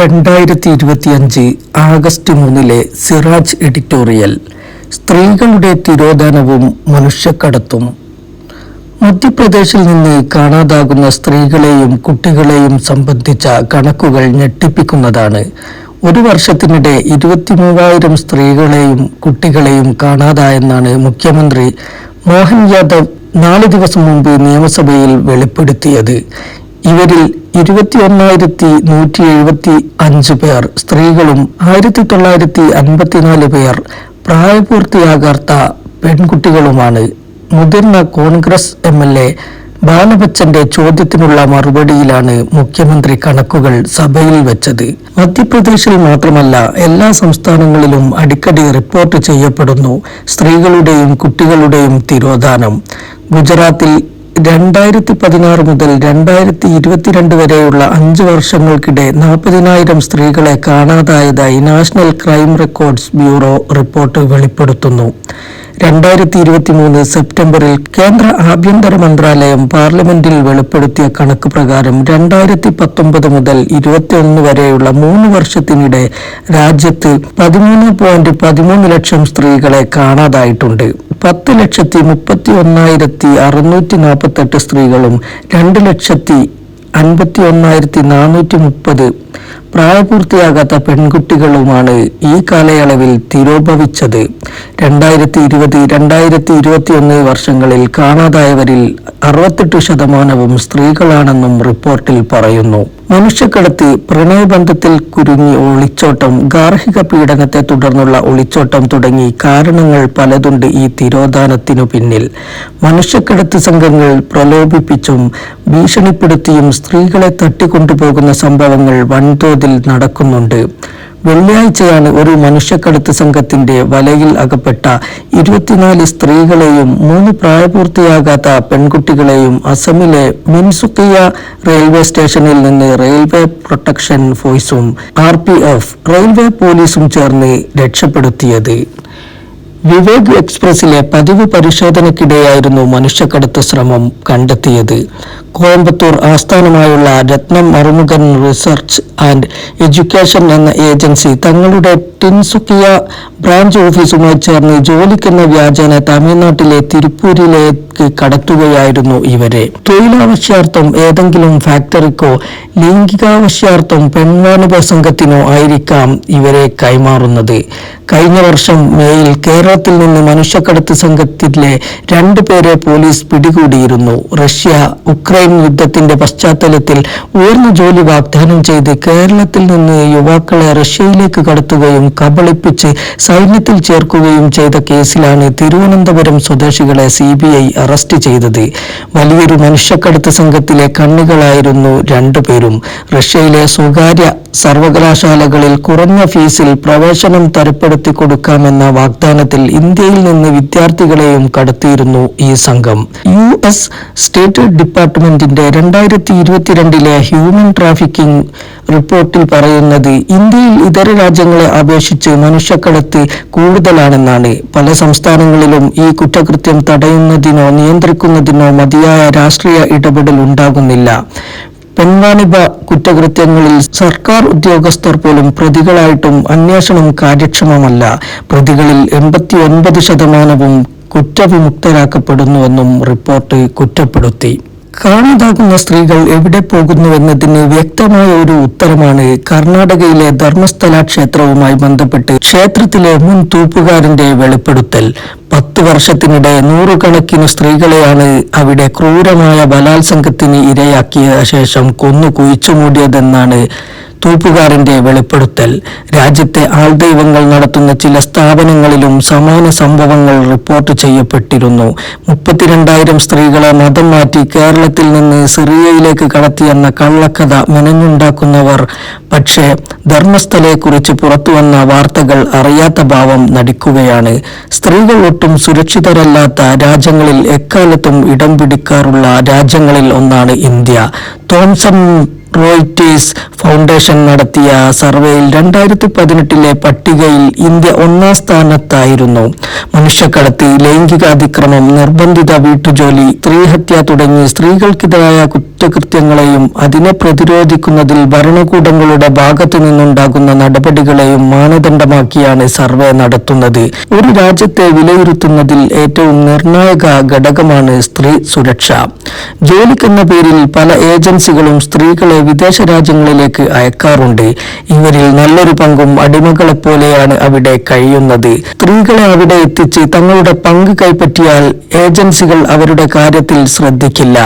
രണ്ടായിരത്തി ഇരുപത്തിയഞ്ച് ആഗസ്റ്റ് മൂന്നിലെ സിറാജ് എഡിറ്റോറിയൽ സ്ത്രീകളുടെ തിരോധാനവും മനുഷ്യക്കടത്തും. മധ്യപ്രദേശിൽ നിന്ന് കാണാതാകുന്ന സ്ത്രീകളെയും കുട്ടികളെയും സംബന്ധിച്ച കണക്കുകൾ ഞെട്ടിപ്പിക്കുന്നതാണ്. ഒരു വർഷത്തിനിടെ ഇരുപത്തിമൂവായിരം സ്ത്രീകളെയും കുട്ടികളെയും കാണാതായെന്നാണ് മുഖ്യമന്ത്രി മോഹൻ യാദവ് നാല് ദിവസം മുമ്പ് നിയമസഭയിൽ വെളിപ്പെടുത്തിയത്. ഇവരിൽ ഇരുപത്തി ഒന്നായിരത്തി നൂറ്റി എഴുപത്തി അഞ്ച് പേർ സ്ത്രീകളും ആയിരത്തി തൊള്ളായിരത്തി അൻപത്തിനാല് പേർ പ്രായപൂർത്തിയാകാത്ത പെൺകുട്ടികളുമാണ്. മുതിർന്ന കോൺഗ്രസ് എം എൽ എ ബാലബച്ചന്റെ ചോദ്യത്തിനുള്ള മറുപടിയിലാണ് മുഖ്യമന്ത്രി കണക്കുകൾ സഭയിൽ വെച്ചത്. മധ്യപ്രദേശിൽ മാത്രമല്ല എല്ലാ സംസ്ഥാനങ്ങളിലും അടിക്കടി റിപ്പോർട്ട് ചെയ്യപ്പെടുന്നു സ്ത്രീകളുടെയും കുട്ടികളുടെയും തിരോധാനം. ഗുജറാത്തിൽ രണ്ടായിരത്തി പതിനാറ് മുതൽ രണ്ടായിരത്തി ഇരുപത്തിരണ്ട് വരെയുള്ള അഞ്ച് വർഷങ്ങൾക്കിടെ നാൽപ്പതിനായിരം സ്ത്രീകളെ കാണാതായതായി national crime records bureau report വെളിപ്പെടുത്തുന്നു. രണ്ടായിരത്തി ഇരുപത്തി മൂന്ന് സെപ്റ്റംബറിൽ കേന്ദ്ര ആഭ്യന്തര മന്ത്രാലയം പാർലമെന്റിൽ വെളിപ്പെടുത്തിയ കണക്ക് പ്രകാരം രണ്ടായിരത്തി പത്തൊമ്പത് മുതൽ ഇരുപത്തിയൊന്ന് വരെയുള്ള മൂന്ന് വർഷത്തിനിടെ രാജ്യത്ത് പതിമൂന്ന് പോയിന്റ് പതിമൂന്ന് ലക്ഷം സ്ത്രീകളെ കാണാതായിട്ടുണ്ട്. പത്ത് ലക്ഷത്തി മുപ്പത്തി ഒന്നായിരത്തി അറുന്നൂറ്റി നാൽപ്പത്തെട്ട് സ്ത്രീകളും രണ്ട് ലക്ഷത്തി അൻപത്തി ഒന്നായിരത്തി നാനൂറ്റി മുപ്പത് പ്രായപൂർത്തിയാകാത്ത പെൺകുട്ടികളുമാണ് ഈ കാലയളവിൽ തിരോഭവിച്ചത്. രണ്ടായിരത്തി ഇരുപത് രണ്ടായിരത്തി ഇരുപത്തിയൊന്ന് വർഷങ്ങളിൽ കാണാതായവരിൽ അറുപത്തെട്ട് ശതമാനവും സ്ത്രീകളാണെന്നും റിപ്പോർട്ടിൽ പറയുന്നു. മനുഷ്യക്കടത്ത് പ്രണയബന്ധത്തിൽ കുരുങ്ങി ഒളിച്ചോട്ടം ഗാർഹിക പീഡനത്തെ തുടർന്നുള്ള ഒളിച്ചോട്ടം തുടങ്ങി കാരണങ്ങൾ പലതുണ്ട് ഈ തിരോധാനത്തിനു പിന്നിൽ. മനുഷ്യക്കടത്ത് സംഘങ്ങൾ പ്രലോഭിപ്പിച്ചും ഭീഷണിപ്പെടുത്തിയും സ്ത്രീകളെ തട്ടിക്കൊണ്ടുപോകുന്ന സംഭവങ്ങൾ വൻതോതിൽ നടക്കുന്നുണ്ട്. വെള്ളിയാഴ്ചയാണ് ഒരു മനുഷ്യക്കടത്ത് സംഘത്തിന്റെ വലയിൽ അകപ്പെട്ട ഇരുപത്തിനാല് സ്ത്രീകളെയും മൂന്ന് പ്രായപൂർത്തിയാകാത്ത പെൺകുട്ടികളെയും അസമിലെ മിൻസുക്കിയ റെയിൽവേ സ്റ്റേഷനിൽ നിന്ന് റെയിൽവേ പ്രൊട്ടക്ഷൻ ഫോഴ്സും ആർ റെയിൽവേ പോലീസും ചേർന്ന് രക്ഷപ്പെടുത്തിയത്. വിവേക് എക്സ്പ്രസിലെ പതിവ് പരിശോധനയ്ക്കിടെയായിരുന്നു മനുഷ്യക്കടത്ത് ശ്രമം കണ്ടെത്തിയത്. കോയമ്പത്തൂർ ആസ്ഥാനമായുള്ള രത്നം മറുമുഖൻ റിസർച്ച് ആൻഡ് എഡ്യൂക്കേഷൻ എന്ന ഏജൻസി തങ്ങളുടെ ടിൻസുക്കിയ ബ്രാഞ്ച് ഓഫീസുമായി ചേർന്ന് ജോലിക്കെന്ന വ്യാജേന തമിഴ്നാട്ടിലെ തിരുപ്പൂരിലേക്ക് കടത്തുകയായിരുന്നു ഇവരെ. തൊഴിലാവശ്യാർത്ഥം ഏതെങ്കിലും ഫാക്ടറിക്കോ ലൈംഗികാവശ്യാർത്ഥം പെൺവാണിഭ സംഘത്തിനോ ആയിരിക്കാം ഇവരെ കൈമാറുന്നത്. കഴിഞ്ഞ വർഷം മേയിൽ കേരളത്തിൽ നിന്ന് മനുഷ്യക്കടത്ത് സംഘത്തിലെ രണ്ടു പേരെ പോലീസ് പിടികൂടിയിരുന്നു. റഷ്യ ഉക്രൈൻ യുദ്ധത്തിന്റെ പശ്ചാത്തലത്തിൽ ഉയർന്ന ജോലി വാഗ്ദാനം ചെയ്ത് കേരളത്തിൽ നിന്ന് യുവാക്കളെ റഷ്യയിലേക്ക് കടത്തുകയും കബളിപ്പിച്ച് സൈന്യത്തിൽ ചേർക്കുകയും ചെയ്ത കേസിലാണ് തിരുവനന്തപുരം സ്വദേശികളെ സി അറസ്റ്റ് ചെയ്തത്. വലിയൊരു മനുഷ്യക്കടത്ത് സംഘത്തിലെ കണ്ണികളായിരുന്നു രണ്ടുപേരും. റഷ്യയിലെ സ്വകാര്യ സർവകലാശാലകളിൽ കുറഞ്ഞ ഫീസിൽ പ്രവേശനം തരപ്പെടുത്തി കൊടുക്കാമെന്ന വാഗ്ദാനത്തിൽ ഇന്ത്യയിൽ നിന്ന് വിദ്യാർത്ഥികളെയും കടത്തിയിരുന്നു ഈ സംഘം. യു എസ് സ്റ്റേറ്റ് ഡിപ്പാർട്ട്മെന്റിന്റെ രണ്ടായിരത്തി ഇരുപത്തിരണ്ടിലെ ഹ്യൂമൻ ട്രാഫിക്കിംഗ് റിപ്പോർട്ടിൽ പറയുന്നത് ഇന്ത്യയിൽ ഇതര രാജ്യങ്ങളെ അപേക്ഷിച്ച് മനുഷ്യക്കടത്ത് കൂടുതലാണെന്നാണ്. പല സംസ്ഥാനങ്ങളിലും ഈ കുറ്റകൃത്യം തടയുന്നതിനോ നിയന്ത്രിക്കുന്നതിനോ മതിയായ രാഷ്ട്രീയ ഇടപെടൽ ഉണ്ടാകുന്നില്ല. പെൺവാണിഭ കുറ്റകൃത്യങ്ങളിൽ സർക്കാർ ഉദ്യോഗസ്ഥർ പോലും പ്രതികളായിട്ടും അന്വേഷണം കാര്യക്ഷമമല്ല. പ്രതികളിൽ എൺപത്തി ഒൻപത് ശതമാനവും കുറ്റവിമുക്തരാക്കപ്പെടുന്നുവെന്നും റിപ്പോർട്ട് കുറ്റപ്പെടുത്തി. കാണാതാകുന്ന സ്ത്രീകൾ എവിടെ പോകുന്നുവെന്നതിന് വ്യക്തമായ ഒരു ഉത്തരമാണ് കർണാടകയിലെ ധർമ്മസ്ഥല ക്ഷേത്രവുമായി ബന്ധപ്പെട്ട് ക്ഷേത്രത്തിലെ മുൻ തൂപ്പുകാരന്റെ വെളിപ്പെടുത്തൽ. പത്ത് വർഷത്തിനിടെ നൂറുകണക്കിന് സ്ത്രീകളെയാണ് അവിടെ ക്രൂരമായ ബലാത്സംഗത്തിന് ഇരയാക്കിയ ശേഷം കൊന്നു കുഴിച്ചുമൂടിയതെന്നാണ് തൂപ്പുകാരന്റെ വെളിപ്പെടുത്തൽ. രാജ്യത്തെ ആൾദൈവങ്ങൾ നടത്തുന്ന ചില സ്ഥാപനങ്ങളിലും സമാന സംഭവങ്ങൾ റിപ്പോർട്ട് ചെയ്യപ്പെട്ടിരുന്നു. മുപ്പത്തിരണ്ടായിരം സ്ത്രീകളെ മതം മാറ്റി കേരളത്തിൽ നിന്ന് സിറിയയിലേക്ക് കടത്തിയെന്ന കള്ളക്കഥ മെനഞ്ഞുണ്ടാക്കുന്നവർ. പക്ഷേ ധർമ്മസ്ഥലയെക്കുറിച്ച് പുറത്തുവന്ന വാർത്തകൾ അറിയാത്ത ഭാവം നടിക്കുകയാണ്. സ്ത്രീകൾ ഒട്ടും സുരക്ഷിതരല്ലാത്ത രാജ്യങ്ങളിൽ എക്കാലത്തും ഇടം പിടിക്കാറുള്ള രാജ്യങ്ങളിൽ ഒന്നാണ് ഇന്ത്യ. തോംസൺ റോയിറ്റേഴ്സ് ഫൗണ്ടേഷൻ നടത്തിയ സർവേയിൽ രണ്ടായിരത്തി പതിനെട്ടിലെ പട്ടികയിൽ ഇന്ത്യ ഒന്നാം സ്ഥാനത്തായിരുന്നു. മനുഷ്യക്കടത്ത് ലൈംഗികാതിക്രമം നിർബന്ധിത വീട്ടുജോലി സ്ത്രീഹത്യ തുടങ്ങി സ്ത്രീകൾക്കെതിരായ കുറ്റകൃത്യങ്ങളെയും അതിനെ പ്രതിരോധിക്കുന്നതിൽ ഭരണകൂടങ്ങളുടെ ഭാഗത്തു നിന്നുണ്ടാകുന്ന നടപടികളെയും മാനദണ്ഡമാക്കിയാണ് സർവേ നടത്തുന്നത്. ഒരു രാജ്യത്തെ വിലയിരുത്തുന്നതിൽ ഏറ്റവും നിർണായക ഘടകമാണ് സ്ത്രീ സുരക്ഷ. ജോലിക്കെന്ന പേരിൽ പല ഏജൻസികളും സ്ത്രീകളെ വിദേശ രാജ്യങ്ങളിലേക്ക് അയക്കാറുണ്ട്. ഇവരിൽ നല്ലൊരു പങ്കും അടിമകളെ പോലെയാണ് അവിടെ കഴിയുന്നത്. സ്ത്രീകളെ അവിടെ എത്തിച്ച് തങ്ങളുടെ പങ്ക് കൈപ്പറ്റിയാൽ ഏജൻസികൾ അവരുടെ കാര്യത്തിൽ ശ്രദ്ധിക്കില്ല.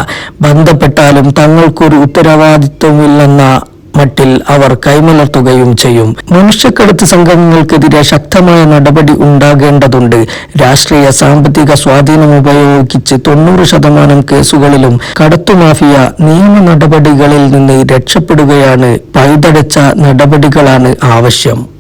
ബന്ധപ്പെട്ടാലും തങ്ങൾക്കൊരു ഉത്തരവാദിത്വമില്ലെന്ന മട്ടിൽ അവർ കൈമലർത്തുകയും ചെയ്യും. മനുഷ്യക്കടത്ത് സംഘങ്ങൾക്കെതിരെ ശക്തമായ നടപടി ഉണ്ടാകേണ്ടതുണ്ട്. രാഷ്ട്രീയ സാമ്പത്തിക സ്വാധീനം ഉപയോഗിച്ച് തൊണ്ണൂറ് ശതമാനം കേസുകളിലും കടത്തുമാഫിയ നിയമ നടപടികളിൽ നിന്ന് രക്ഷപ്പെടുകയാണ് പഴുതടച്ച നടപടികളാണ് ആവശ്യം.